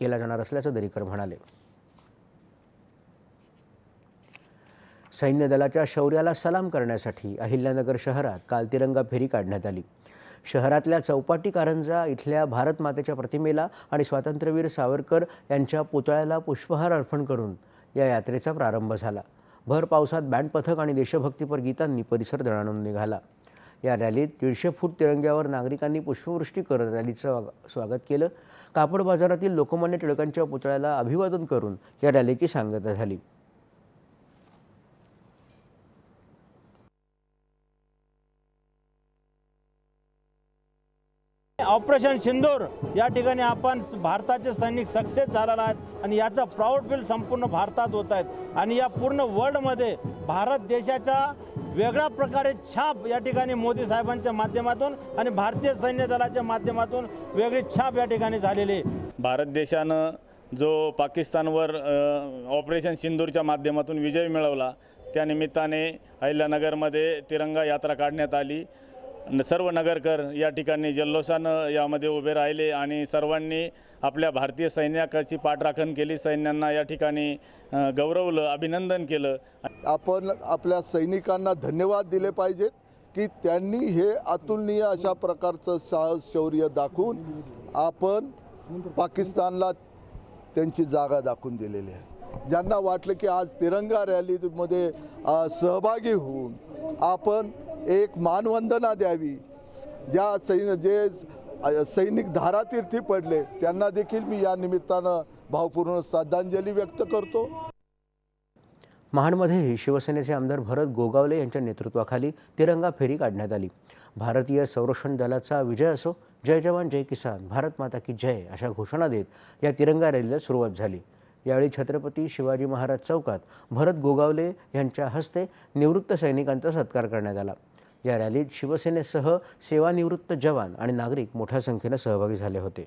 केला जाणार असल्याचं दरेकर म्हणाले. सैन्य दलाच्या शौर्याला सलाम करण्यासाठी अहिल्यानगर शहरात काल तिरंगा फेरी काढण्यात आली. शहरातल्या चौपाटी कारंजा इथल्या भारत मातेच्या प्रतिमेला आणि स्वातंत्र्यवीर सावरकर यांच्या पुतळ्याला पुष्पहार अर्पण करून या यात्रेचा प्रारंभ झाला. भर पावसात बँड पथक आणि देशभक्तीपर गीतांनी परिसर दणाणून निघाला. या रॅलीत दीडशे फूट तिरंग्यावर नागरिकांनी पुष्पवृष्टी करत रॅलीचं स्वागत केलं. कापड बाजारातील लोकमान्य टिळकांच्या पुतळ्याला अभिवादन करून या रॅलीची सांगता झाली. ऑपरेशन सिंदूर या ठिकाणी आपण भारताचे सैनिक सक्सेस झालेला आहेत आणि याचा प्राऊड फील संपूर्ण भारतात होत आहेत. आणि या पूर्ण वर्ल्डमध्ये भारत देशाचा वेगळ्या प्रकारे छाप या ठिकाणी मोदी साहेबांच्या माध्यमातून आणि भारतीय सैन्य दलाच्या माध्यमातून वेगळी छाप या ठिकाणी झालेली भारत देशानं जो पाकिस्तानवर ऑपरेशन सिंदूरच्या माध्यमातून विजय मिळवला त्यानिमित्ताने अहिल्यानगरमध्ये तिरंगा यात्रा काढण्यात आली. सर्व नगरकर या ठिकाणी जल्लोषानं यामध्ये उभे राहिले आणि सर्वांनी आपल्या भारतीय सैन्याची पाठराखण केली. सैन्यांना या ठिकाणी गौरवलं अभिनंदन केलं. आपण आपल्या सैनिकांना धन्यवाद दिले पाहिजेत की त्यांनी हे अतुलनीय अशा प्रकारचं साहस शौर्य दाखवून आपण पाकिस्तानला त्यांची जागा दाखवून दिलेली आहे. ज्यांना वाटलं की आज तिरंगा रॅलीमध्ये सहभागी होऊन आपण एक मानवंदना द्यावी. ज्या सैन जे सैनिक धारातीर्थी पडले त्यांना देखील मी या निमित्तानं भावपूर्ण श्रद्धांजली व्यक्त करतो. महाडमध्येही शिवसेनेचे आमदार भरत गोगावले यांच्या नेतृत्वाखाली तिरंगा फेरी काढण्यात आली. भारतीय संरक्षण दलाचा विजय असो जय जवान जय किसान भारत माता की जय अशा घोषणा देत या तिरंगा रॅलीला सुरुवात झाली. यावेळी छत्रपती शिवाजी महाराज चौकात भरत गोगावले यांच्या हस्ते निवृत्त सैनिकांचा सत्कार करण्यात आला. या रॅलीत शिवसेनेसह सेवानिवृत्त जवान आणि नागरिक मोठ्या संख्येनं सहभागी झाले होते.